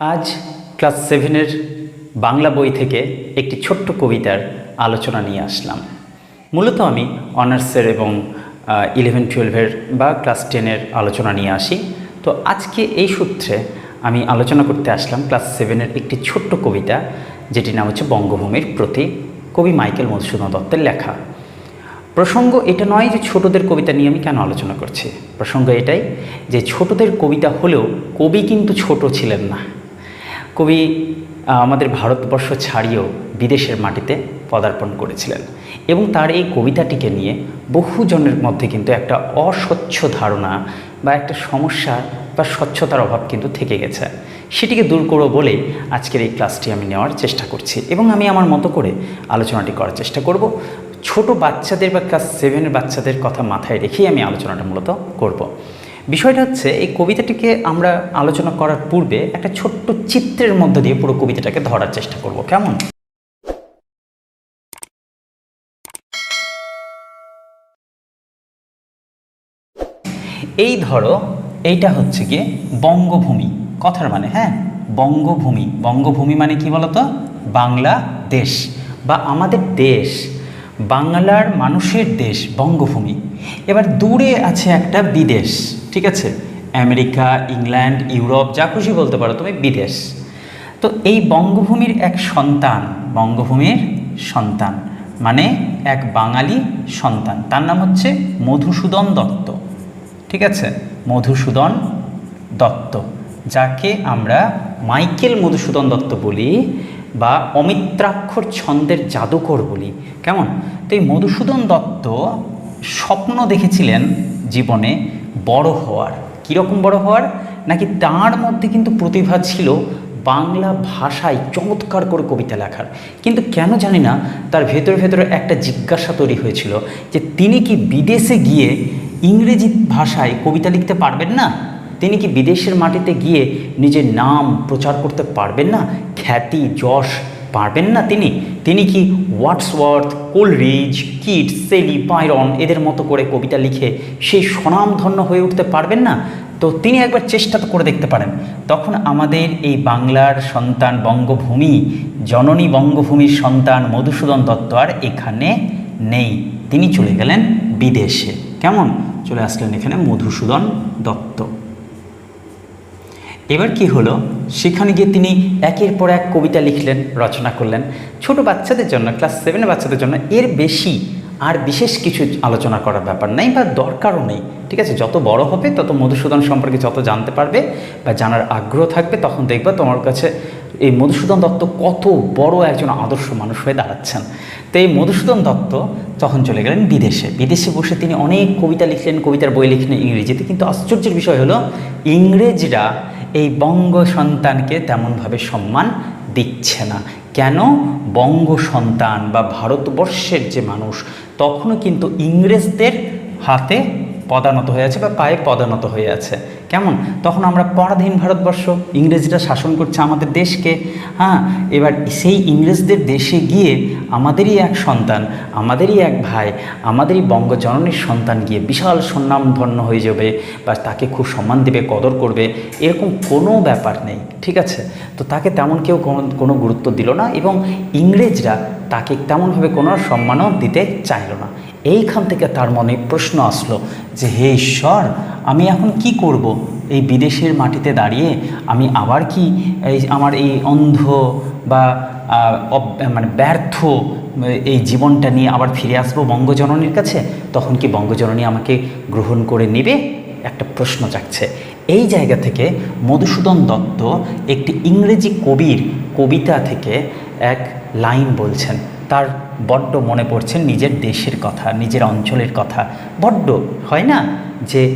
আজ ক্লাস সেভেনের বাংলা বই থেকে একটি ছোট্ট কবিতার আলোচনা নিয়ে আসলাম। মূলত আমি অনার্সের এবং ইলেভেন টুয়েলভের বা ক্লাস টেনের আলোচনা নিয়ে আসি। তো আজকে এই সূত্রে আমি আলোচনা করতে আসলাম ক্লাস সেভেনের একটি ছোট্ট কবিতা, যেটির নাম হচ্ছে বঙ্গভূমির প্রতি, কবি মাইকেল মধুসূদন দত্তের লেখা। প্রসঙ্গ এটা নয় যে ছোটদের কবিতা নিয়ে আমি কেন আলোচনা করছি। প্রসঙ্গ এটাই যে ছোটদের কবিতা হলেও কবি কিন্তু ছোট ছিলেন না। কবি আমাদের ভারতবর্ষ ছাড়িয়েও বিদেশের মাটিতে পদার্পণ করেছিলেন। এবং তার এই কবিতাটিকে নিয়ে বহুজনের মধ্যে কিন্তু একটা অস্বচ্ছ ধারণা বা একটা সমস্যা বা স্বচ্ছতার অভাব কিন্তু থেকে গেছে। সেটিকে দূর করব বলে আজকের এই ক্লাসটি আমি নেওয়ার চেষ্টা করছি এবং আমি আমার মতো করে আলোচনাটি করার চেষ্টা করব। ছোট বাচ্চাদের বা ক্লাস সেভেনের বাচ্চাদের কথা মাথায় রেখেই আমি আলোচনাটা মূলত করব। বিষয়টা হচ্ছে, এই কবিতাটিকে আমরা আলোচনা করার পূর্বে একটা ছোট্ট চিত্রের মধ্য দিয়ে পুরো কবিতাটাকে ধরার চেষ্টা করব, কেমন? এই ধরো, এইটা হচ্ছে কি বঙ্গভূমি, কথার মানে হ্যাঁ? বঙ্গভূমি বঙ্গভূমি মানে কি বলতো? বাংলা দেশ বা আমাদের দেশ। বাংলার মানুষের দেশ, বঙ্গভূমি। এবার দূরে আছে একটা বিদেশ, ঠিক আছে? আমেরিকা, ইংল্যান্ড, ইউরোপ, যা খুশি বলতে পারো, তুমি বিদেশ। তো এই বঙ্গভূমির এক সন্তান, বঙ্গভূমির সন্তান মানে এক বাঙালি সন্তান। তার নাম হচ্ছে মধুসূদন দত্ত, ঠিক আছে? মধুসূদন দত্ত, যাকে আমরা মাইকেল মধুসূদন দত্ত বলি। বা অমিত্রাক্ষর ছন্দের জাদুকর বলি। কেমন? তো এই মধুসূদন দত্ত স্বপ্ন দেখেছিলেন জীবনে বড় হওয়ার। কীরকম বড় হওয়ার? নাকি তার মধ্যে কিন্তু প্রতিভা ছিল বাংলা ভাষায় চমৎকার করে কবিতা লেখার। কিন্তু কেন জানি না, তার ভেতরে ভেতরে একটা জিজ্ঞাসা তৈরি হয়েছিল যে তিনি কি বিদেশে গিয়ে ইংরেজি ভাষায় কবিতা লিখতে পারবেন না? তিনি কি বিদেশের মাটিতে গিয়ে নিজের নাম প্রচার করতে পারবেন না? খ্যাতি, যশ পারবেন না তিনি? তিনি কি Wordsworth Coleridge Keats Shelley Byron এদের মতো করে কবিতা লিখে সেই স্বনামধন্য হয়ে উঠতে পারবেন না? তো তিনি একবার চেষ্টা তো করে দেখতে পারেন। তখন আমাদের এই বাংলার সন্তান বঙ্গভূমি, জননী বঙ্গভূমির সন্তান মধুসূদন দত্ত আর এখানে নেই। তিনি চলে গেলেন বিদেশে। কেমন? চলে আসলেন এখানে মধুসূদন দত্ত। এবার কি হলো? সেখানে গিয়ে তিনি একের পর এক কবিতা লিখলেন, রচনা করলেন। ছোট বাচ্চাদের জন্য ক্লাস সেভেনের বাচ্চাদের জন্য এর বেশি আর বিশেষ কিছু আলোচনা করার ব্যাপার নেই বা দরকারও নেই। ঠিক আছে? যত বড় হবে, তত মধুসূদন সম্পর্কে যত জানতে পারবে বা জানার আগ্রহ থাকবে, তখন দেখবে তোমার কাছে এই মধুসূদন দত্ত কত বড় একজন আদর্শ মানুষ হয়ে দাঁড়াচ্ছেন। তো এই মধুসূদন দত্ত তখন চলে গেলেন বিদেশে। বিদেশে বসে তিনি অনেক কবিতা লিখলেন, কবিতার বই লিখলেন ইংরেজিতে। কিন্তু আশ্চর্যের বিষয় হলো, ইংরেজরা এই বঙ্গ সন্তানকে তেমনভাবে সম্মান দিচ্ছে না। কেন? বঙ্গ সন্তান বা ভারতবর্ষের যে মানুষ, তখনও কিন্তু ইংরেজদের হাতে পদানত হয়ে আছে বা পায়ে পদানত হয়ে আছে। কেমন? তখন আমরা পরাধীন ভারতবর্ষ, ইংরেজরা শাসন করছে আমাদের দেশকে। হ্যাঁ এবার সেই ইংরেজদের দেশে গিয়ে আমাদেরই এক সন্তান, আমাদেরই এক ভাই, আমাদেরই বঙ্গজননীর সন্তান গিয়ে বিশাল সুনামধন্য হয়ে যাবে বা তাকে খুব সম্মান দেবে, কদর করবে, এরকম কোনো ব্যাপার নেই, ঠিক আছে? তো তাকে তেমন কেউ কোনো কোনো গুরুত্ব দিল না এবং ইংরেজরা তাকে তেমনভাবে কোনো সম্মানও দিতে চাইল না। এইখান থেকে তার মনে প্রশ্ন আসলো যে, হে ঈশ্বর, আমি এখন কি করব? এই বিদেশের মাটিতে দাঁড়িয়ে আমি আবার কি এই আমার এই অন্ধ বা মানে ব্যর্থ, এই জীবনটা নিয়ে আবার ফিরে আসব বঙ্গজননীর কাছে? তখন কি বঙ্গজননী আমাকে গ্রহণ করে নেবে? একটা প্রশ্ন জাগছে। এই জায়গা থেকে মধুসূদন দত্ত একটি ইংরেজি কবির কবিতা থেকে এক লাইন বলছেন তার বড্ড মনে পড়ছে নিজের দেশের কথা, নিজের অঞ্চলের কথা। বড্ড, হয় না? যে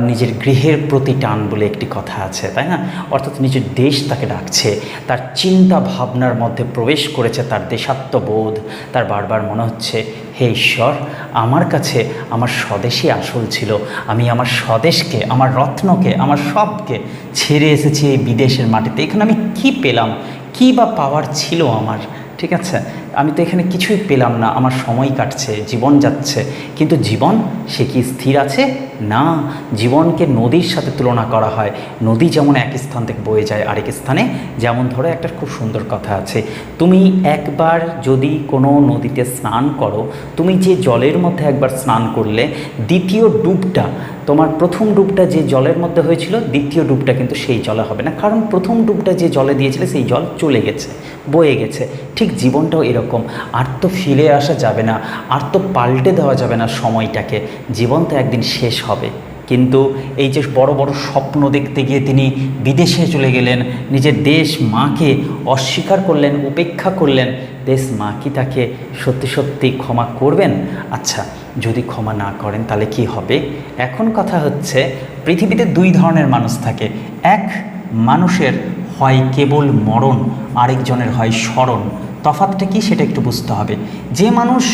নিজের গৃহের প্রতি টান বলে একটি কথা আছে, তাই না? অর্থাৎ নিজের দেশ তাকে ডাকছে, তার চিন্তা ভাবনার মধ্যে প্রবেশ করেছে তার দেশাত্মবোধ। তার বারবার মনে হচ্ছে, হে ঈশ্বর, আমার কাছে আমার স্বদেশই আসল ছিল। আমি আমার স্বদেশকে, আমার রত্নকে, আমার সবকে ছেড়ে এসেছি এই বিদেশের মাটিতে। এখানে আমি কি পেলাম? কি বা পাওয়ার ছিল আমার? ঠিক আছে? আমি তো এখানে কিছুই পেলাম না। আমার সময় কাটছে, জীবন যাচ্ছে। কিন্তু জীবন, সে কি স্থির আছে? না। জীবনকে নদীর সাথে তুলনা করা হয়। নদী যেমন এক স্থান থেকে বয়ে যায় আরেক স্থানে। যেমন ধরো একটা খুব সুন্দর কথা আছে। তুমি একবার যদি কোনো নদীতে স্নান করো, তুমি যে জলের মধ্যে একবার স্নান করলে, দ্বিতীয় ডুবটা, তোমার প্রথম ডুবটা যে জলের মধ্যে হয়েছিল, দ্বিতীয় ডুবটা কিন্তু সেই জলে হবে না। কারণ প্রথম ডুবটা যে জলে দিয়েছিলে, সেই জল চলে গেছে, বয়ে গেছে। ঠিক জীবনটাও এরকম। আর তো ফিরে আসা যাবে না, আর তো পাল্টে দেওয়া যাবে না সময়টাকে। জীবন তো একদিন শেষ হবে। কিন্তু এই যে বড় বড় স্বপ্ন দেখতে গিয়ে তিনি বিদেশে চলে গেলেন, নিজের দেশ মাকে অস্বীকার করলেন, উপেক্ষা করলেন, দেশ মা কি তাকে সত্যি সত্যি ক্ষমা করবেন? আচ্ছা যদি ক্ষমা না করেন তাহলে কি হবে? এখন কথা হচ্ছে, পৃথিবীতে দুই ধরনের মানুষ থাকে। এক মানুষের হয় কেবল মরণ, আরেকজনের হয় স্মরণ। তফাতটা কি সেটা একটু বুঝতে হবে। যে মানুষ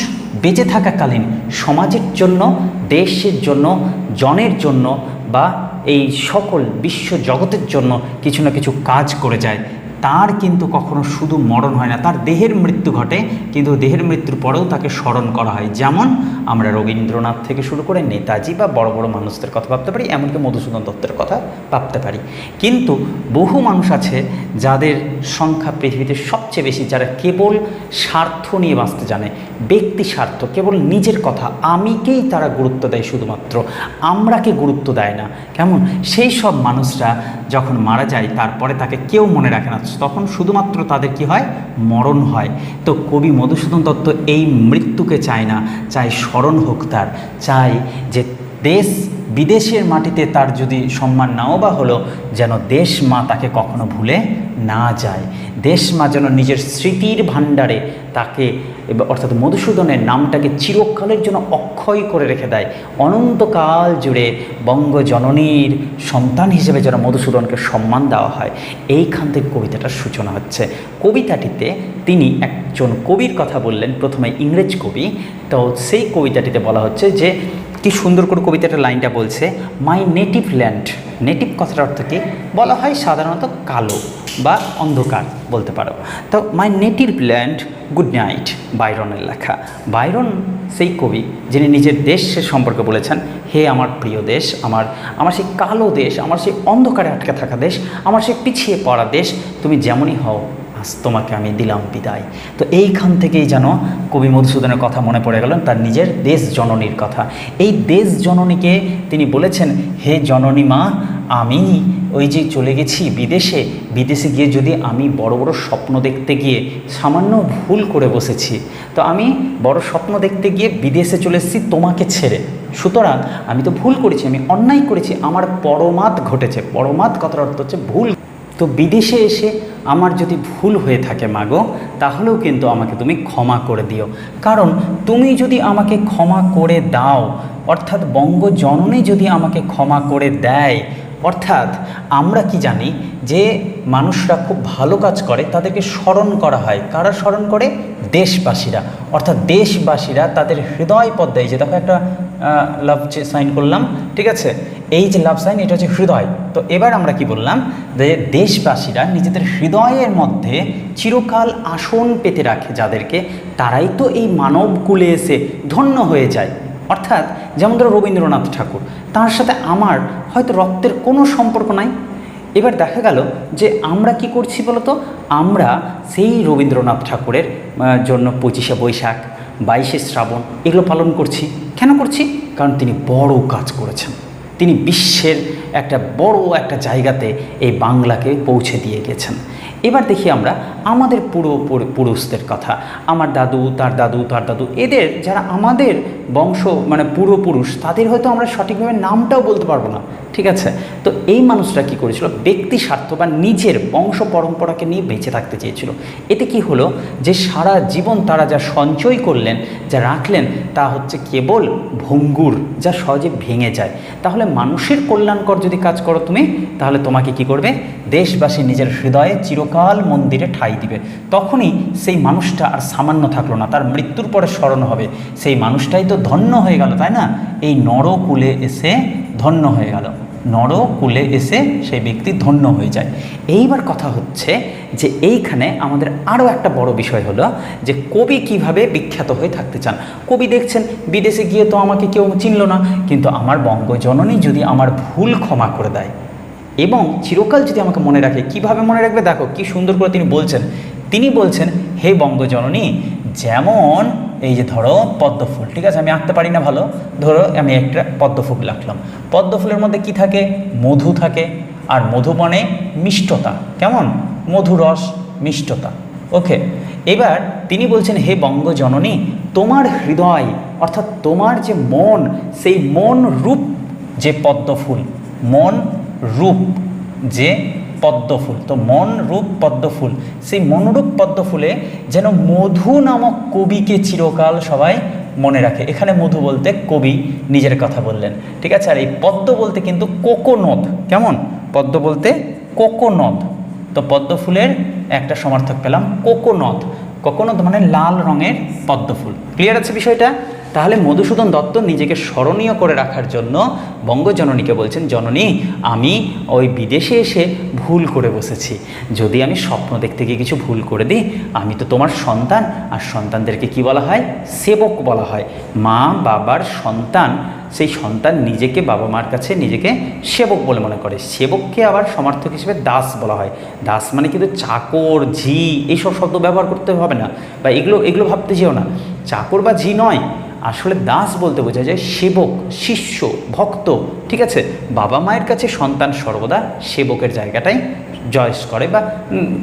বেঁচে থাকাকালীন সমাজের জন্য, দেশের জন্য, জনের জন্য বা এই সকল বিশ্ব জগতের জন্য কিছু না কিছু কাজ করে যায় তার কিন্তু কখনো শুধু মরণ হয় না, তার দেহের মৃত্যু ঘটে, কিন্তু দেহের মৃত্যুর পরেও তাকে স্মরণ করা হয়। যেমন আমরা রবীন্দ্রনাথ থেকে শুরু করে নেতাজি বা বড় বড় মানুষদের কথা ভাবতে পারি, এমনকি মধুসূদন দত্তের কথা ভাবতে পারি। কিন্তু বহু মানুষ আছে যাদের সংখ্যা পৃথিবীতে সবচেয়ে বেশি, যারা কেবল স্বার্থ নিয়ে বাঁচতে জানে। ব্যক্তি স্বার্থ, কেবল নিজের কথা। আমিকেই তারা গুরুত্ব দেয় শুধুমাত্র। আমরাকে গুরুত্ব দেয় না। কেমন? সেই সব মানুষরা যখন মারা যায়, তারপরে তাকে কেউ মনে রাখে না। তখন শুধুমাত্র তাদের কি হয়? মরণ হয়। তো কবি মধুসূদন দত্ত এই মৃত্যুকে চায় না, চায় স্মরণ হোক তার। চায় যে দেশ বিদেশের মাটিতে তার যদি সম্মান নাও বা হলো, যেন দেশ মা তাকে কখনো ভুলে না যায়। দেশ মা যেন নিজের স্মৃতির ভাণ্ডারে তাকে অর্থাৎ মধুসূদনের নামটাকে চিরকালের জন্য অক্ষয় করে রেখে দেয়। অনন্তকাল জুড়ে বঙ্গজননীর সন্তান হিসেবে যেন মধুসূদনকে সম্মান দেওয়া হয়। এইখান থেকে কবিতাটার সূচনা হচ্ছে। কবিতাটিতে তিনি একজন কবির কথা বললেন, প্রথমে ইংরেজ কবি। তো সেই কবিতাটিতে বলা হচ্ছে যে কি সুন্দর করে কবিতাটার লাইনটা বলছে মাই নেটিভ ল্যান্ড নেটিভ কথার অর্থ কি? বলা হয় সাধারণত কালো বা অন্ধকার বলতে পারো। তো my native land good night বাইরনের লেখা। বাইরন সেই কবি যিনি নিজের দেশের সম্পর্কে বলেছেন, হে আমার প্রিয় দেশ, আমার আমার সেই কালো দেশ, আমার সেই অন্ধকারে আটকে থাকা দেশ, আমার সেই পিছিয়ে পড়া দেশ, তুমি যেমনই হও আজ তোমাকে আমি দিলাম বিদায়। তো এইখান থেকেই যেন কবি মধুসূদনের কথা মনে পড়ে গেল, তার নিজের দেশ জননীর কথা। এই দেশ জননীকে তিনি বলেছেন, হে জননী মা, আমি ওই যে চলে গেছি বিদেশে বিদেশে গিয়ে যদি আমি বড় বড় স্বপ্ন দেখতে গিয়ে সামান্য ভুল করে বসেছি, তো আমি বড় স্বপ্ন দেখতে গিয়ে বিদেশে চলে এসেছি তোমাকে ছেড়ে। সুতরাং আমি তো ভুল করেছি, আমি অন্যায় করেছি, আমার পরমাত ঘটেছে পরমাত কথার অর্থ হচ্ছে ভুল। তো বিদেশে এসে আমার যদি ভুল হয়ে থাকে মাগো তাহলেও কিন্তু আমাকে তুমি ক্ষমা করে দিও। কারণ তুমি যদি আমাকে ক্ষমা করে দাও, অর্থাৎ বঙ্গজননী যদি আমাকে ক্ষমা করে দেয়, অর্থাৎ আমরা কি জানি যে মানুষরা খুব ভালো কাজ করে, তাদেরকে স্মরণ করা হয়। কারা স্মরণ করে? দেশবাসীরা। অর্থাৎ দেশবাসীরা তাদের হৃদয় পদ্মায় যে দেখো একটা লাভ সাইন করলাম, ঠিক আছে? এই যে লাভ সাইন এটা হচ্ছে হৃদয়। তো এবার আমরা কি বললাম? যে দেশবাসীরা নিজেদের হৃদয়ের মধ্যে চিরকাল আসন পেতে রাখে যাদেরকে, তারাই তো এই মানবকুলে এসে ধন্য হয়ে যায়। অর্থাৎ, যেমন ধরো রবীন্দ্রনাথ ঠাকুর, তার সাথে আমার হয়তো রক্তের কোনো সম্পর্ক নাই। এবার দেখা গেল যে আমরা কি করছি বলতো? আমরা সেই রবীন্দ্রনাথ ঠাকুরের জন্য পঁচিশে বৈশাখ, বাইশে শ্রাবণ এগুলো পালন করছি। কেন করছি? কারণ তিনি বড় কাজ করেছেন। তিনি বিশ্বের একটা বড় একটা জায়গাতে এই বাংলাকে পৌঁছে দিয়ে গেছেন। এবার দেখি আমরা আমাদের পুরো পুরুষদের কথা। আমার দাদু, তার দাদু তার দাদু, এদের যারা আমাদের বংশ মানে পূর্বপুরুষ তাদের হয়তো আমরা সঠিকভাবে নামটাও বলতে পারব না। ঠিক আছে? তো এই মানুষরা কি করেছিল? ব্যক্তি স্বার্থ বা নিজের বংশ পরম্পরাকে নিয়ে বেঁচে থাকতে চেয়েছিল। এতে কি হলো? যে সারা জীবন তারা যা সঞ্চয় করলেন, যা রাখলেন, তা হচ্ছে কেবল ভঙ্গুর, যা সহজে ভেঙে যায়। তাহলে মানুষের কল্যাণকর যদি কাজ করো তুমি, তাহলে তোমাকে কি করবে? দেশবাসী নিজের হৃদয়ে চিরকাল মন্দিরে ঠাই দিবে। তখনই সেই মানুষটা আর সামান্য থাকল না, তার মৃত্যুর পরে স্মরণ হবে। সেই মানুষটাই তো ধন্য হয়ে গেল, তাই না? এই নরকুলে এসে ধন্য হয়ে গেল। নরকুলে এসে সেই ব্যক্তি ধন্য হয়ে যায়। এইবার কথা হচ্ছে যে এইখানে আমাদের আরও একটা বড় বিষয় হলো যে কবি কীভাবে বিখ্যাত হয়ে থাকতে চান। কবি দেখছেন, বিদেশে গিয়ে তো আমাকে কেউ চিনল না, কিন্তু আমার বঙ্গজননী যদি আমার ভুল ক্ষমা করে দেয় এবং চিরকাল যদি আমাকে মনে রাখে, কীভাবে মনে রাখবে? দেখো, কি সুন্দর করে তিনি বলছেন। তিনি বলছেন, হে বঙ্গজননী যেমন এই যে ধরো পদ্ম ফুল, ঠিক আছে? আমি আঁকতে পারি না ভালো। ধরো আমি একটা পদ্ম ফুল আঁকলাম। পদ্ম ফুলের মধ্যে কি থাকে? মধু থাকে। আর মধু মানে মিষ্টতা। কেমন? মধুরস মিষ্টতা। ওকে এবার তিনি বলছেন, হে বঙ্গজননী, তোমার হৃদয়, অর্থাৎ তোমার যে মন, সেই মন রূপ যে পদ্ম ফুল, মন রূপ যে পদ্ম ফুল তো মন রূপ পদ্ম ফুল সেই মনরূপ পদ্ম ফুলে যেন মধু নামক কবিকে চিরকাল সবাই মনে রাখে। এখানে মধু বলতে কবি নিজের কথা বললেন। ঠিক আছে? আর এই পদ্ম বলতে কিন্তু কোকোনদ। কেমন? পদ্ম বলতে কোকোনদ। তো পদ্ম ফুলের একটা সমার্থক পেলাম কোকোনদ। কোকোনদ মানে লাল রঙের পদ্ম ফুল ক্লিয়ার আছে বিষয়টা? তাহলে মধুসূদন দত্ত নিজেকে স্মরণীয় করে রাখার জন্য বঙ্গজননীকে বলছেন, জননী, আমি ওই বিদেশে এসে ভুল করে বসেছি। যদি আমি স্বপ্ন দেখতে গিয়ে কিছু ভুল করে দিই, আমি তো তোমার সন্তান। আর সন্তানদেরকে কি বলা হয়? সেবক বলা হয়। মা, বাবার সন্তান সেই সন্তান নিজেকে বাবা মার কাছে নিজেকে সেবক বলে মনে করে। সেবককে আবার সমার্থক হিসেবে দাস বলা হয়। দাস মানে কিন্তু চাকর, ঝি, এইসব শব্দ ব্যবহার করতে হবে না বা এগুলো এগুলো ভাবতে যেও না। চাকর বা ঝি নয়, আসলে দাস বলতে বোঝা যায় সেবক, শিষ্য, ভক্ত, ঠিক আছে? বাবা মায়ের কাছে সন্তান সর্বদা সেবকের জায়গাটাই জয়স করে বা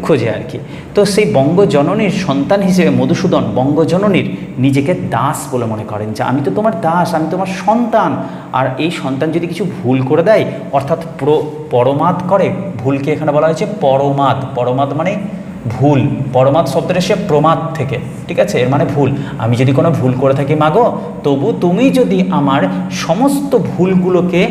খোঁজে আর কি। তো সেই বঙ্গজননীর সন্তান হিসেবে মধুসূদন বঙ্গজননীর নিজেকে দাস বলে মনে করেন যে, আমি তো তোমার দাস, আমি তোমার সন্তান। আর এই সন্তান যদি কিছু ভুল করে দেয়, অর্থাৎ প্র, পরমাদ করে, ভুলকে এখানে বলা হয়েছে পরমাদ। পরমাদ মানে ভুল পরমাদ শব্দটা সে প্রমাদ থেকে, ঠিক আছে? এর মানে ভুল। আমি যদি কোনো ভুল করে থাকি, মাগো, তবু তুমি যদি আমার সমস্ত ভুলগুলোকে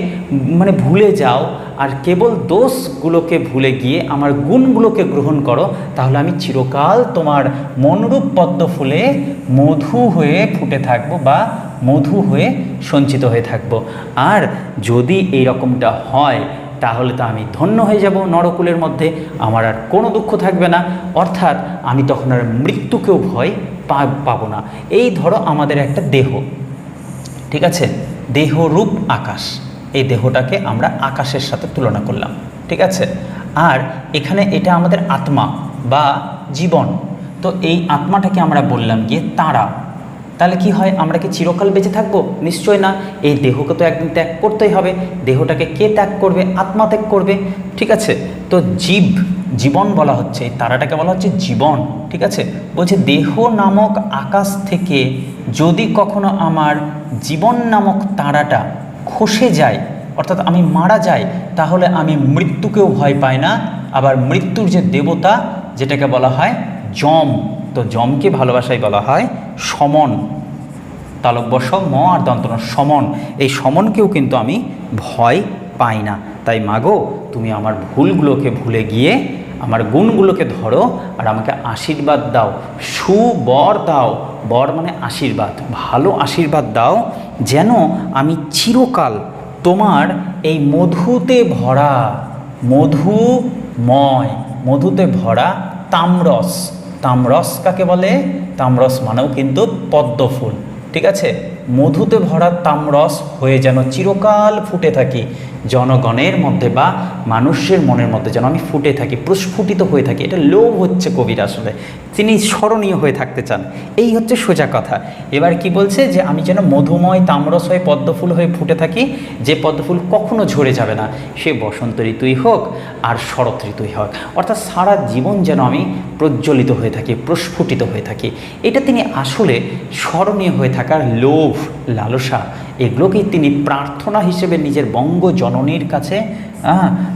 মানে ভুলে যাও, আর কেবল দোষগুলোকে ভুলে গিয়ে আমার গুণগুলোকে গ্রহণ করো, তাহলে আমি চিরকাল তোমার মনরূপ পদ্ম ফুলে মধু হয়ে ফুটে থাকব বা মধু হয়ে সঞ্চিত হয়ে থাকব। আর যদি এই রকমটা হয় তাহলে তো আমি ধন্য হয়ে যাব নরকুলের মধ্যে। আমার আর কোনো দুঃখ থাকবে না। অর্থাৎ আমি তখন আর মৃত্যুকেও ভয় পাবো না। এই ধরো আমাদের একটা দেহ। ঠিক আছে? দেহরূপ আকাশ। এই দেহটাকে আমরা আকাশের সাথে তুলনা করলাম। ঠিক আছে? আর এখানে এটা আমাদের আত্মা বা জীবন। তো এই আত্মাটাকে আমরা বললাম গিয়ে তারা। তাহলে কি হয়? আমরা কি চিরকাল বেঁচে থাকব? নিশ্চয় না। এই দেহকে তো একদিন ত্যাগ করতেই হবে। দেহটাকে কে ত্যাগ করবে? আত্মা ত্যাগ করবে। ঠিক আছে? তো জীব, জীবন বলা হচ্ছে। এই তারাটাকে বলা হচ্ছে জীবন। ঠিক আছে? বলছে দেহ নামক আকাশ থেকে যদি কখনো আমার জীবন নামক তারাটা খসে যায়, অর্থাৎ আমি মারা যাই তাহলে আমি মৃত্যুকেও ভয় পাই না। আবার মৃত্যুর যে দেবতা, যেটাকে বলা হয় যম। তো যমকে ভালোবাসায় বলা হয় সমন। তালব্যস ম আর দন্তন সমন। এই সমনকেও কিন্তু আমি ভয় পাই না। তাই মাগো, তুমি আমার ভুলগুলোকে ভুলে গিয়ে আমার গুণগুলোকে ধরো আর আমাকে আশীর্বাদ দাও। সুবর দাও। বর মানে আশীর্বাদ। ভালো আশীর্বাদ দাও যেন আমি চিরকাল তোমার এই মধুতে ভরা, মধুময়, মধুতে ভরা তামরস তামরস কাকে বলে? তামরস মানেও কিন্তু পদ্ম ফুল ঠিক আছে? মধুতে ভরা তামরস হয়ে যেন চিরকাল ফুটে থাকি। জনগণের মধ্যে বা মানুষের মনের মধ্যে যেন আমি ফুটে থাকি, প্রস্ফুটিত হয়ে থাকি। এটা লোভ হচ্ছে কবির আসলে। তিনি স্মরণীয় হয়ে থাকতে চান। এই হচ্ছে সোজা কথা। এবার কি বলছে যে, আমি যেন মধুময় তামরস হয়ে পদ্মফুল হয়ে ফুটে থাকি, যে পদ্মফুল কখনো ঝরে যাবে না। সে বসন্ত ঋতুই হোক আর শরৎ ঋতুই হোক। অর্থাৎ সারা জীবন যেন আমি প্রজ্বলিত হয়ে থাকি, প্রস্ফুটিত হয়ে থাকি। এটা তিনি আসলে স্মরণীয় হয়ে থাকার লোভ, লালসা এগুলোকেই তিনি প্রার্থনা হিসেবে নিজের বঙ্গ জননীর কাছে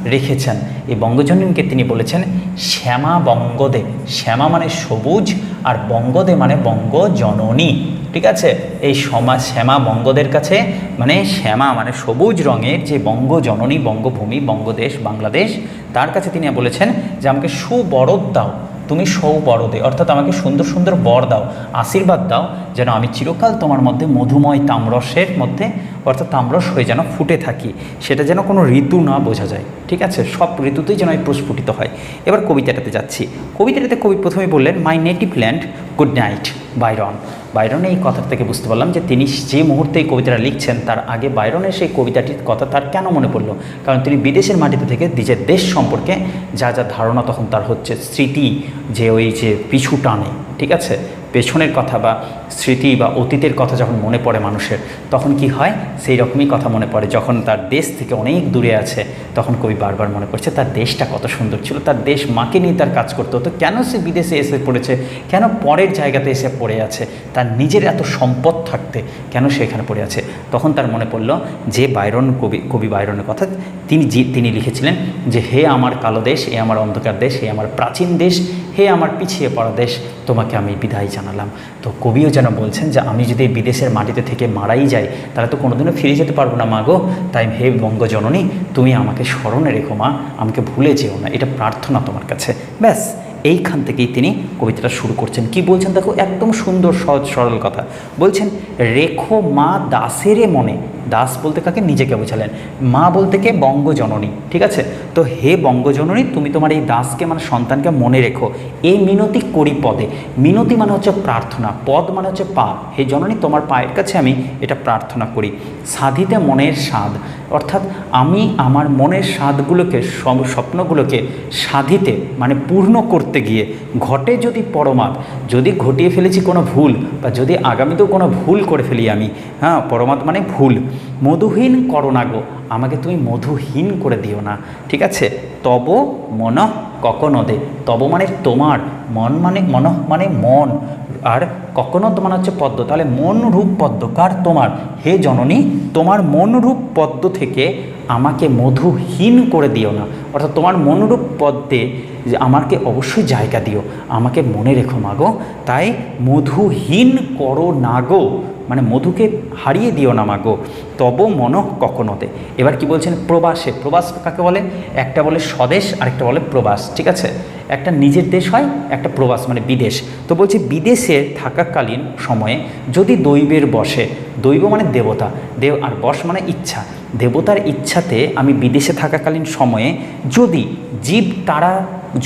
রেখেছেন। এই বঙ্গজননীকে তিনি বলেছেন, শ্যামা বঙ্গদে। শ্যামা মানে সবুজ আর বঙ্গদে মানে বঙ্গ জননী ঠিক আছে? এই সমা শ্যামা বঙ্গদের কাছে মানে শ্যামা মানে সবুজ রঙের যে বঙ্গ জননী বঙ্গভূমি, বঙ্গদেশ, বাংলাদেশ, তার কাছে তিনি বলেছেন যে, আমাকে সুবরদ দাও। তুমি সৌ বড়দে অর্থাৎ আমাকে সুন্দর সুন্দর বর দাও, আশীর্বাদ দাও, যেন আমি চিরকাল তোমার মধ্যে মধুময় তাম্রসের মধ্যে, অর্থাৎ তাম্রস হয়ে যেন ফুটে থাকি। সেটা যেন কোনো ঋতু না বোঝা যায়, ঠিক আছে? সব ঋতুতেই যেন আমি প্রস্ফুটিত হয়। এবার কবিতাটাতে যাচ্ছি। কবিতাটাতে কবি প্রথমে বললেন my native land good night Byron বাইরনে এই কথা থেকে বুঝতে পারলাম যে তিনি যে মুহূর্তে এই কবিতাটা লিখছেন, তার আগে বাইরনের সেই কবিতাটির কথা তার কেন মনে পড়ল? কারণ তিনি বিদেশের মাটিতে থেকে নিজের দেশ সম্পর্কে যা যা ধারণা তখন তার হচ্ছে স্মৃতি, যে ওই যে পিছু টানে, ঠিক আছে? পেছনের কথা বা স্মৃতি বা অতীতের কথা যখন মনে পড়ে মানুষের, তখন কি হয়? সেই রকমই কথা মনে পড়ে। যখন তার দেশ থেকে অনেক দূরে আছে, তখন কবি বারবার মনে পড়ছে, তার দেশটা কত সুন্দর ছিল। তার দেশ মাকে নিয়ে তার কাজ করতে। হতো কেন সে বিদেশে এসে পড়েছে? কেন পরের জায়গাতে এসে পড়ে আছে? তার নিজের এত সম্পদ থাকতে কেন সে এখানে পড়ে আছে? তখন তার মনে পড়ল যে বাইরন কবি কবি বাইরনের কথা, তিনি তিনি লিখেছিলেন যে, হে আমার কালো দেশ, হে আমার অন্ধকার দেশ, হে আমার প্রাচীন দেশ, হে আমার পিছিয়ে পড়া দেশ, তোমাকে আমি বিদায় জানালাম। তো কবিও যেন বলছেন যে, আমি যদি বিদেশের মাটিতে থেকে মারাই যাই, তাহলে তো কোনোদিনও ফিরে যেতে পারব না মাগো তাই হে বঙ্গজননী, তুমি আমাকে স্মরণে রেখো, মা। আমাকে ভুলে যেও না। এটা প্রার্থনা তোমার কাছে। ব্যাস, এইখান থেকেই তিনি কবিতাটা শুরু করছেন। কি বলছেন দেখো, একদম সুন্দর, সহজ, সরল কথা। বলছেন, রেখো মা দাসেরে মনে দাস বলতে কাকে? নিজেকে বোঝালেন। মা বলতে কে? বঙ্গজননী, ঠিক আছে? তো হে বঙ্গজননী, তুমি তোমার এই দাসকে মানে সন্তানকে মনে রেখো। এই মিনতি করি পদে। মিনতি মানে হচ্ছে প্রার্থনা, পদ মানে হচ্ছে পা হে জননী, তোমার পায়ের কাছে আমি এটা প্রার্থনা করি। সাধিতে মনের স্বাদ, অর্থাৎ আমি আমার মনের স্বাদগুলোকে সব- স্বপ্নগুলোকে সাধিতে মানে পূর্ণ করতে গিয়ে ঘটে যদি পরমাদ যদি ঘটিয়ে ফেলেছি কোনো ভুল, বা যদি আগামীতেও কোনো ভুল করে ফেলি আমি হ্যাঁ পরমাদ মানে ভুল মধুহীন করো না গো। আমাকে তুমি মধুহীন করে দিও না, ঠিক আছে? তব মন কখনো দে। তব মানে তোমার, মন মানে মন মানে মন। আর কখনো মানে হচ্ছে পদ্ম। তাহলে মন রূপ পদ্ম, কার? তোমার। হে জননী, তোমার মন রূপ পদ্ম থেকে আমাকে মধুহীন করে দিও না। অর্থাৎ তোমার মনরূপ পদ্মে যে আমাকে অবশ্যই জায়গা দিও। আমাকে মনে রেখো মাগো তাই মধুহীন করো না গো। মানে মধুকে হারিয়ে দিও না মাগো তব মন কখনোতে। এবার কি বলছেন? প্রবাসে। প্রবাস কাকে বলে? একটা বলে স্বদেশ, আরেকটা বলে প্রবাস, ঠিক আছে? একটা নিজের দেশ হয়, একটা প্রবাস মানে বিদেশ। তো বলছে বিদেশে থাকাকালীন সময়ে যদি দৈবের বসে, দৈব মানে দেবতা, দেব আর বস মানে ইচ্ছা। দেবতার ইচ্ছাতে আমি বিদেশে থাকাকালীন সময়ে যদি জীব তারা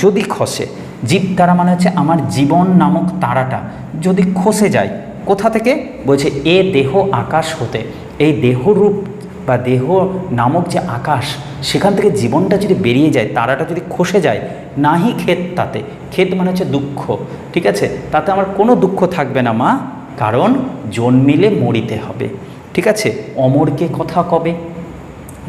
যদি খসে, জীব তারা মানে হচ্ছে আমার জীবন নামক তারাটা যদি খসে যায়, কোথা থেকে? বলছে এ দেহ আকাশ হতে। এই দেহরূপ বা দেহ নামক যে আকাশ, সেখান থেকে জীবনটা যদি বেরিয়ে যায়, তারাটা যদি খসে যায়, নাহি ক্ষেত তাতে। ক্ষেত মানে হচ্ছে দুঃখ, ঠিক আছে? তাতে আমার কোনো দুঃখ থাকবে না, মা। কারণ জন্মিলে মরিতে হবে, ঠিক আছে? অমরকে কথা কবে?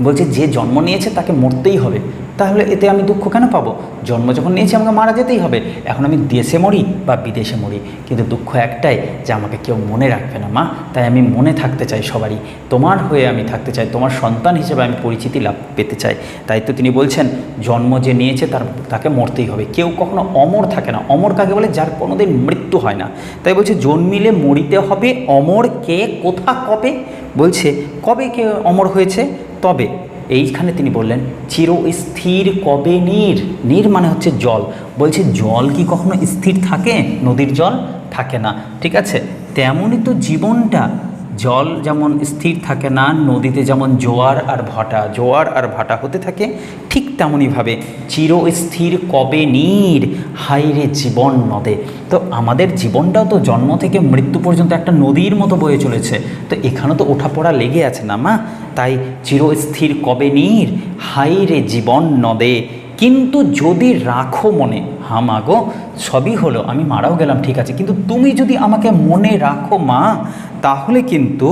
বলছে, যে জন্ম নিয়েছে তাকে মরতেই হবে। তাহলে এতে আমি দুঃখ কেন পাবো? জন্ম যখন নিয়েছি আমাকে মারা যেতেই হবে। এখন আমি দেশে মরি বা বিদেশে মরি। কিন্তু দুঃখ একটাই যে আমাকে কেউ মনে রাখবে না, মা। তাই আমি মনে থাকতে চাই সবারই। তোমার হয়ে আমি থাকতে চাই। তোমার সন্তান হিসেবে আমি পরিচিতি লাভ পেতে চাই। তাই তো তিনি বলছেন, জন্ম যে নিয়েছে তার, তাকে মরতেই হবে। কেউ কখনো অমর থাকে না। অমর কাকে বলে? যার কোনোদিন মৃত্যু হয় না। তাই বলছে, জন্মিলে মরিতে হবে অমর কে? কোথা, কবে? বলছে, কবে কে অমর হয়েছে? তবে এইখানে তিনি বললেন, চির স্থির কবে নীর? নীর মানে হচ্ছে জল। বলছে, জল কি কখনো স্থির থাকে? নদীর জল থাকে না। ঠিক আছে? তেমনই তো জীবনটা। জল যেমন স্থির থাকে না, নদীতে যেমন জোয়ার আর ভাটা, জোয়ার আর ভাটা হতে থাকে, ঠিক তেমনইভাবে চিরস্থির কবে নীর হাইরে জীবন নদে। তো আমাদের জীবনটাও তো জন্ম থেকে মৃত্যু পর্যন্ত একটা নদীর মতো বয়ে চলেছে। তো এখানে তো ওঠাপড়া লেগে আছে না মা? তাই চিরস্থির কবে নীর হাইরে জীবন নদে। কিন্তু যদি রাখো মনে হা মা গো, সবই হলো, আমি মারাও গেলাম, ঠিক আছে। কিন্তু তুমি যদি আমাকে মনে রাখো মা তাহলে কিন্তু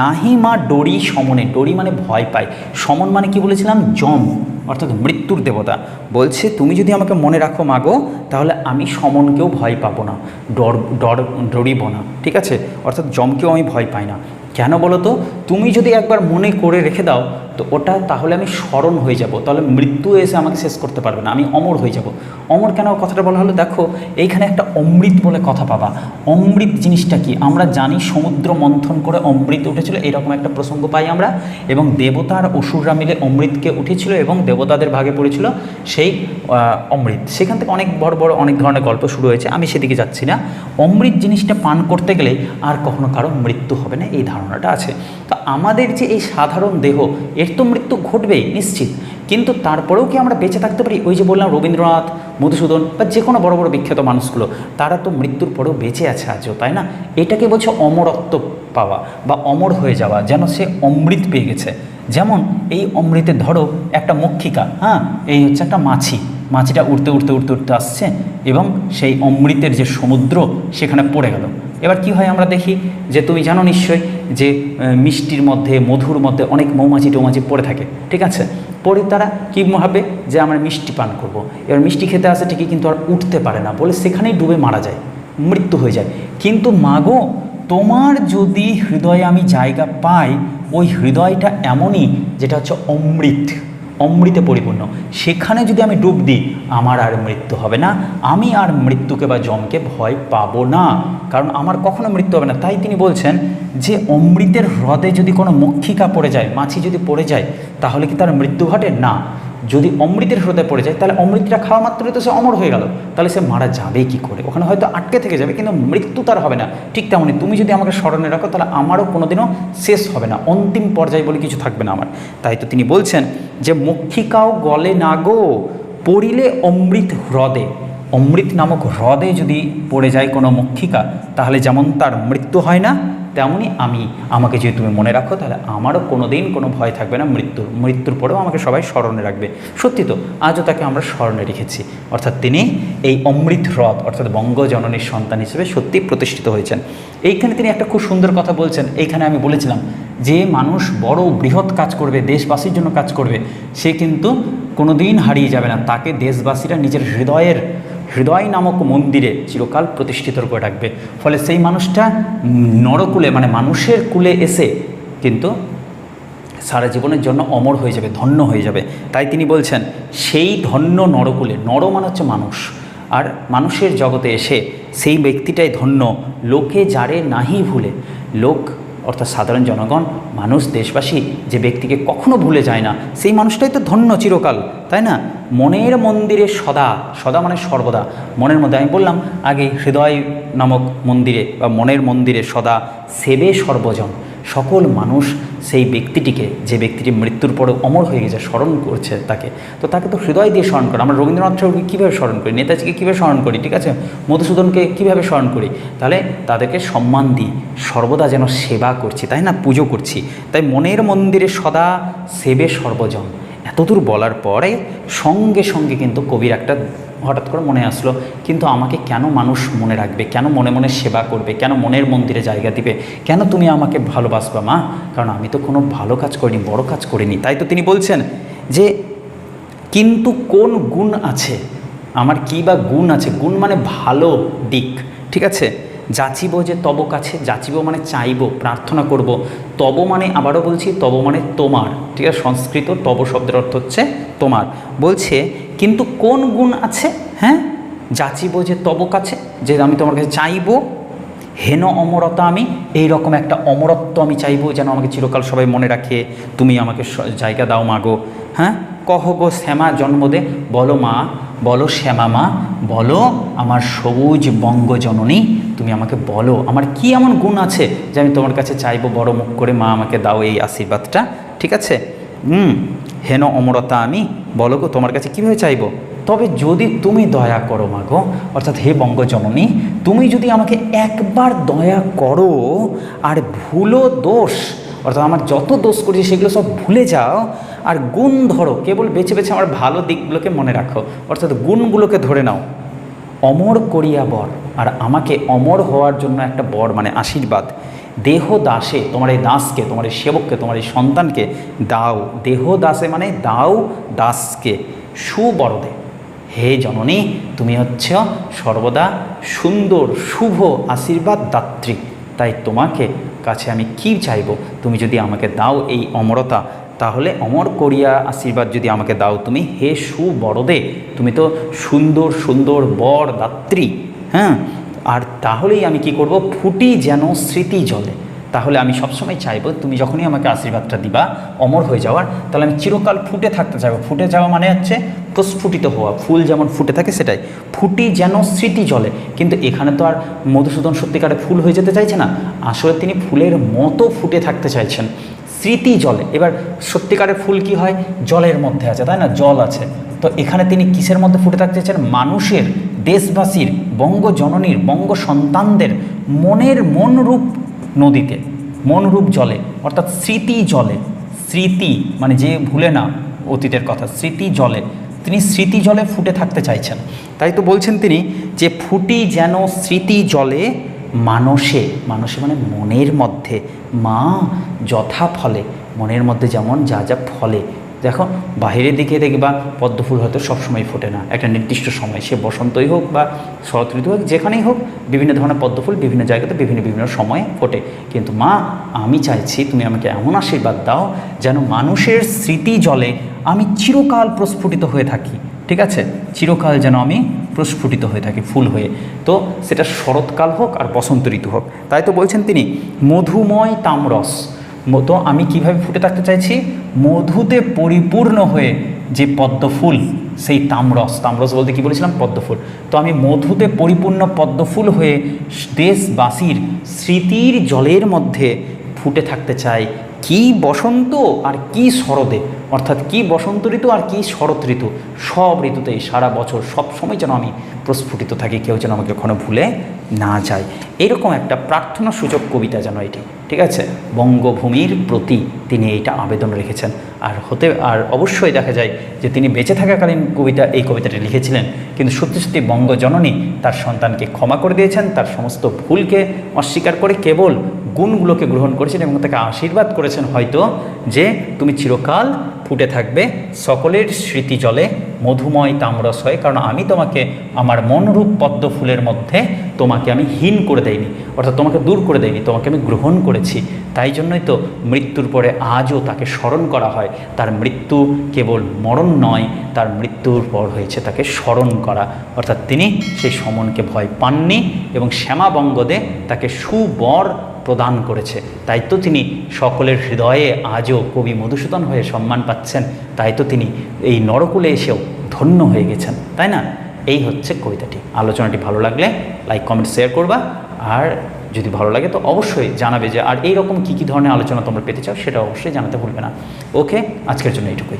নাহি মা ডরি সমনে, ডরি মানে ভয় পায়, সমন মানে কি বলেছিলাম? জম অর্থাৎ মৃত্যুর দেবতা। বলছে, তুমি যদি আমাকে মনে রাখো মাগো তাহলে আমি সমনকেও ভয় পাবো না, ডর ডর, ডরিব না, ঠিক আছে? অর্থাৎ জমকেও আমি ভয় পাই না। কেন বলো তো? তুমি যদি একবার মনে করে রেখে দাও তো ওটা তাহলে আমি স্মরণ হয়ে যাব। তাহলে মৃত্যু এসে আমাকে শেষ করতে পারবে না, আমি অমর হয়ে যাব। অমর কেন? কথাটা বলা হলো, দেখো, এইখানে একটা অমৃত বলে কথা পাবা। অমৃত জিনিসটা কি? আমরা জানি সমুদ্র মন্থন করে অমৃত উঠেছিল, এরকম একটা প্রসঙ্গ পাই আমরা। এবং দেবতা আর অসুররা মিলে অমৃতকে উঠেছিল এবং দেবতাদের ভাগে পড়েছিল সেই অমৃত। সেখান থেকে অনেক বড় বড় অনেক ধরনের গল্প শুরু হয়েছে, আমি সেদিকে যাচ্ছি না। অমৃত জিনিসটা পান করতে গেলে আর কখনো কারও মৃত্যু হবে না, এই ধারণাটা আছে। তো আমাদের যে এই সাধারণ দেহ এর তো মৃত্যু ঘটবে নিশ্চিত। কিন্তু তারপরেও কি আমরা বেঁচে থাকতে পারি? ওই যে বললাম, রবীন্দ্রনাথ, মধুসূদন বা যে কোনো বড় বড় বিখ্যাত মানুষগুলো, তারা তো মৃত্যুর পরেও বেঁচে আছে আজও, তাই না? এটাকে বলছে অমরত্ব পাওয়া বা অমর হয়ে যাওয়া, যেন সে অমৃত পেয়ে গেছে। যেমন এই অমৃতে ধরো একটা মক্ষিকা হ্যাঁ? এই হচ্ছে একটা মাছি। মাছিটা উড়তে উড়তে উড়তে উড়তে আসছে এবং সেই অমৃতের যে সমুদ্র সেখানে পড়ে গেল। এবার কি হয় আমরা দেখি? যে তুমি জানো নিশ্চয়ই যে মিষ্টির মধ্যে, মধুর মধ্যে অনেক মৌমাছি টৌমাছি পড়ে থাকে, ঠিক আছে? পরে তারা কী ভাবে? যে আমরা মিষ্টি পান করব। এবার মিষ্টি খেতে আসে ঠিকই কিন্তু আর উঠতে পারে না, বলে সেখানেই ডুবে মারা যায়, মৃত্যু হয়ে যায়। কিন্তু মাগো, তোমার যদি হৃদয়ে আমি জায়গা পাই, ওই হৃদয়টা এমনই যেটা হচ্ছে অমৃত, অমৃতে পরিপূর্ণ। সেখানে যদি আমি ডুব দিই, আমার আর মৃত্যু হবে না। আমি আর মৃত্যুকে বা জমকে ভয় পাবো না। কারণ আমার কখনো মৃত্যু হবে না। তাই তিনি বলছেন যে অমৃতের হ্রদে যদি কোনো মক্ষিকা পড়ে যায়, মাছি যদি পড়ে যায়, তাহলে কি তার মৃত্যু ঘটে? না। যদি অমৃতের হ্রদে পড়ে যায়, তাহলে অমৃতটা খাওয়া মাত্রই তো সে অমর হয়ে গেল। তাহলে সে মারা যাবে কি করে? ওখানে হয়তো আটকে থেকে যাবে, কিন্তু মৃত্যু তার হবে না। ঠিক তেমনই তুমি যদি আমাকে স্মরণে রাখো, তাহলে আমারও কোনোদিনও শেষ হবে না। অন্তিম পর্যায়ে বলে কিছু থাকবে না আমার। তাই তো তিনি বলছেন যে, মক্ষিকাও গলে না গো, পড়িলে অমৃত হ্রদে। অমৃত নামক হ্রদে যদি পড়ে যায় কোনো মক্ষিকা, তাহলে যেমন তার মৃত্যু হয় না তেমনই আমি, আমাকে যদি তুমি মনে রাখো, তাহলে আমারও কোনো দিন কোনো ভয় থাকবে না। মৃত্যুর মৃত্যুর পরেও আমাকে সবাই স্মরণে রাখবে। সত্যি তো, আজও তাকে আমরা স্মরণে রেখেছি। অর্থাৎ তিনি এই অমৃত হ্রদ, অর্থাৎ বঙ্গজননীর সন্তান হিসেবে সত্যি প্রতিষ্ঠিত হয়েছেন। এইখানে তিনি একটা খুব সুন্দর কথা বলছেন। এইখানে আমি বলেছিলাম যে মানুষ বড় বৃহৎ কাজ করবে, দেশবাসীর জন্য কাজ করবে, সে কিন্তু কোনো দিন হারিয়ে যাবে না। তাকে দেশবাসীরা নিজের হৃদয়ের হৃদয় নামক মন্দিরে চিরকাল প্রতিষ্ঠিত করে রাখবে। ফলে সেই মানুষটা নরকুলে মানে মানুষের কুলে এসে কিন্তু সারা জীবনের জন্য অমর হয়ে যাবে, ধন্য হয়ে যাবে। তাই তিনি বলছেন, সেই ধন্য নরকুলে, নর মানে হচ্ছে মানুষ। আর মানুষের জগতে এসে সেই ব্যক্তিটাই ধন্য। লোকে যারে নাহি ভুলে, লোক অর্থাৎ সাধারণ জনগণ, মানুষ, দেশবাসী যে ব্যক্তিকে কখনো ভুলে যায় না, সেই মানুষটাই তো ধন্য চিরকাল, তাই না? মনের মন্দিরে সদা সদা মানে সর্বদা। মনের মধ্যে আমি বললাম, আগে হৃদয় নামক মন্দিরে বা মনের মন্দিরে সদা সেবে সর্বজন। সকল মানুষ সেই ব্যক্তিটিকে, যে ব্যক্তিটি মৃত্যুর পরে অমর হয়ে গেছে স্মরণ করছে তাকে, তো তাকে তো হৃদয় দিয়ে স্মরণ করে। আমরা রবীন্দ্রনাথ ঠাকুরকে কীভাবে স্মরণ করি? নেতাজিকে কীভাবে স্মরণ করি? ঠিক আছে? মধুসূদনকে কীভাবে স্মরণ করি? তাহলে তাদেরকে সম্মান দিই, সর্বদা যেন সেবা করছি, তাই না? পুজো করছি। তাই মনের মন্দিরে সদা সেবে সর্বজন। এতদূর বলার পরে সঙ্গে সঙ্গে কিন্তু কবির একটা হঠাৎ করে মনে আসলো, কিন্তু আমাকে কেন মানুষ মনে রাখবে? কেন মনে মনে সেবা করবে? কেন মনের মন্দিরে জায়গা দিবে? কেন তুমি আমাকে ভালোবাসবা, মা? কারণ আমি তো কোনো ভালো কাজ করিনি, বড় কাজ করিনি। তাই তো তিনি বলছেন যে, কিন্তু কোন গুণ আছে? আমার কি বা গুণ আছে? গুণ মানে ভালো দিক, ঠিক আছে? যাচিব যে তব কাছে, যাচিব মানে চাইব, প্রার্থনা করব। তব মানে আবারও বলছি, তব মানে তোমার। ঠিক আছে, সংস্কৃত তব শব্দের অর্থ হচ্ছে তোমার। বলছে, কিন্তু কোন গুণ আছে? হ্যাঁ? যাচিব যে তব কাছে, যে আমি তোমার কাছে চাইব, হেন অমরতা আমি এই রকম একটা অমরত্ব আমি চাইব যেন আমাকে চিরকাল সবাই মনে রাখে, তুমি আমাকে জায়গা দাও মাগো হ্যাঁ? কহ গো শ্যামা জন্মদে, বলো মা, বলো শ্যামা মা, বলো আমার সবুজ বঙ্গজননী তুমি আমাকে বলো, আমার কি এমন গুণ আছে যে আমি তোমার কাছে চাইব বড় মুখ করে মা আমাকে দাও এই আশীর্বাদটা? ঠিক আছে? হুম, হেন অমরতা আমি। বলো গো, তোমার কাছে কীভাবে চাইব? তবে যদি তুমি দয়া করো মাগো অর্থাৎ হে বঙ্গজননী, তুমি যদি আমাকে একবার দয়া করো আর ভুলো দোষ, অর্থাৎ আমার যত দোষ করেছি সেগুলো সব ভুলে যাও, আর গুণ ধরো, কেবল বেছে বেছে আমার ভালো দিকগুলোকে মনে রাখো, অর্থাৎ গুণগুলোকে ধরে নাও। অমর করিয়া বর আর আমাকে অমর হওয়ার জন্য একটা বর মানে আশীর্বাদ। দেহ দাসে, তোমার এই দাসকে, তোমার এই সেবককে, তোমার এই সন্তানকে দাও। দেহ দাসে মানে দাও দাসকে, সুবরদে। হে জননী, তুমি হচ্ছ সর্বদা সুন্দর, শুভ আশীর্বাদ দাত্রী। তাই তোমাকে কাছে আমি কি চাইব? তুমি যদি আমাকে দাও এই অমরতা, তাহলে অমর করিয়া আশীর্বাদ যদি আমাকে দাও তুমি, হে সুবরদে। তুমি তো সুন্দর সুন্দর বর, দাত্রী। হ্যাঁ? আর তাহলেই আমি কি করব? ফুটি যেন স্মৃতি জলে। তাহলে আমি সবসময় চাইব, তুমি যখনই আমাকে আশীর্বাদটা দিবা, অমর হয়ে যাওয়ার, তাহলে আমি চিরকাল ফুটে থাকতে চাইব। ফুটে যাওয়া মানে হচ্ছে প্রস্ফুটিত হওয়া, ফুল যেমন ফুটে থাকে সেটাই। ফুটি যেন স্মৃতি জলে। কিন্তু এখানে তো আর মধুসূদন সত্যিকারে ফুল হয়ে যেতে চাইছে না। আসলে তিনি ফুলের মতো ফুটে থাকতে চাইছেন। স্মৃতি জলে। এবার সত্যিকারের ফুল কি হয়? জলের মধ্যে আছে, তাই না? জল আছে। তো এখানে তিনি কিসের মধ্যে ফুটে থাকতে চাইছেন? মানুষের দেশবাসীর বঙ্গ জননীর বঙ্গ সন্তানদের মনের মনরূপ নদীতে, মনরূপ জলে, অর্থাৎ স্মৃতি জলে, স্মৃতি মানে যে ভুলে না অতীতের কথা, স্মৃতি জলে, তিনি স্মৃতি জলে ফুটে থাকতে চাইছেন। তাই তো বলছেন তিনি যে ফুটি যেন স্মৃতি জলে মানসে মানসে মানে মনের মধ্যে, মা যথা ফলে মনের মধ্যে যেমন যা যা ফলে দেখো বাইরের দিকে দেখবা পদ্মফুল হয়তো সবসময় ফোটে না। একটা নির্দিষ্ট সময়, সে বসন্তই হোক বা শরৎ ঋতু হোক, যেখানেই হোক, বিভিন্ন ধরনের পদ্মফুল বিভিন্ন জায়গাতে বিভিন্ন বিভিন্ন সময়ে ফোটে। কিন্তু মা, আমি চাইছি তুমি আমাকে এমন আশীর্বাদ দাও যেন মানুষের স্মৃতি জলে আমি চিরকাল প্রস্ফুটিত হয়ে থাকি। ঠিক আছে? চিরকাল যেন আমি প্রস্ফুটিত হয়ে থাকি, ফুল হয়ে। তো সেটা শরৎকাল হোক আর বসন্ত ঋতু হোক। তাই তো বলছেন তিনি, মধুময় তামরস। ম- তো আমি কীভাবে ফুটে থাকতে চাইছি? মধুতে পরিপূর্ণ হয়ে যে পদ্মফুল, সেই তাম্রস তাম্রস বলতে কি বলেছিলাম? পদ্মফুল। তো আমি মধুতে পরিপূর্ণ পদ্মফুল হয়ে দেশবাসীর স্মৃতির জলের মধ্যে ফুটে থাকতে চাই কি বসন্ত আর কি শরদে অর্থাৎ কি বসন্ত ঋতু আর কি শরৎ ঋতু? সব ঋতুতেই সারা বছর সব সময় যেন আমি প্রস্ফুটিত থাকি, কেউ যেন আমাকে কখনো ভুলে না যায়। এরকম একটা প্রার্থনা সূচক কবিতা যেন এটি, ঠিক আছে? বঙ্গভূমির প্রতি তিনি এইটা আবেদন রেখেছেন। আর হতে, আর অবশ্যই দেখা যায় যে তিনি বেঁচে থাকাকালীন কবিতা, এই কবিতাটি লিখেছিলেন। কিন্তু সত্যি সত্যি বঙ্গজননী তার সন্তানকে ক্ষমা করে দিয়েছেন, তার সমস্ত ভুলকে অস্বীকার করে কেবল গুণগুলোকে গ্রহণ করেছেন এবং তাকে আশীর্বাদ করেছেন হয়তো যে তুমি চিরকাল ফুটে থাকবে, সকলের স্মৃতি জলে মধুময় তাম্রস হয় কারণ আমি তোমাকে আমার মনরূপ পদ্ম ফুলের মধ্যে তোমাকে আমি হীন করে দেয়নি অর্থাৎ তোমাকে দূর করে দেয়নি তোমাকে আমি গ্রহণ করেছি। তাই জন্যই তো মৃত্যুর পরে আজও তাকে স্মরণ করা হয়। তার মৃত্যু কেবল মরণ নয়, তার মৃত্যুর পর হয়েছে তাকে স্মরণ করা। অর্থাৎ তিনি সেই সমনকে ভয় পাননি এবং শ্যামা বঙ্গদে তাকে সুবর প্রদান করেছে। তাই তো তিনি সকলের হৃদয়ে আজও কবি মধুসূদন হয়ে সম্মান পাচ্ছেন। তাই তো তিনি এই নরকুলে এসেও ধন্য হয়ে গেছেন। তাই না? এই হচ্ছে কবিতাটি। আলোচনাটি ভালো লাগলে লাইক কমেন্ট শেয়ার করবা। আর যদি ভালো লাগে তো অবশ্যই জানাবে যে আর এইরকম কী কী ধরনের আলোচনা তোমরা পেতে চাও, সেটা অবশ্যই জানাতে ভুলবে না। ওকে আজকের জন্য এইটুকুই।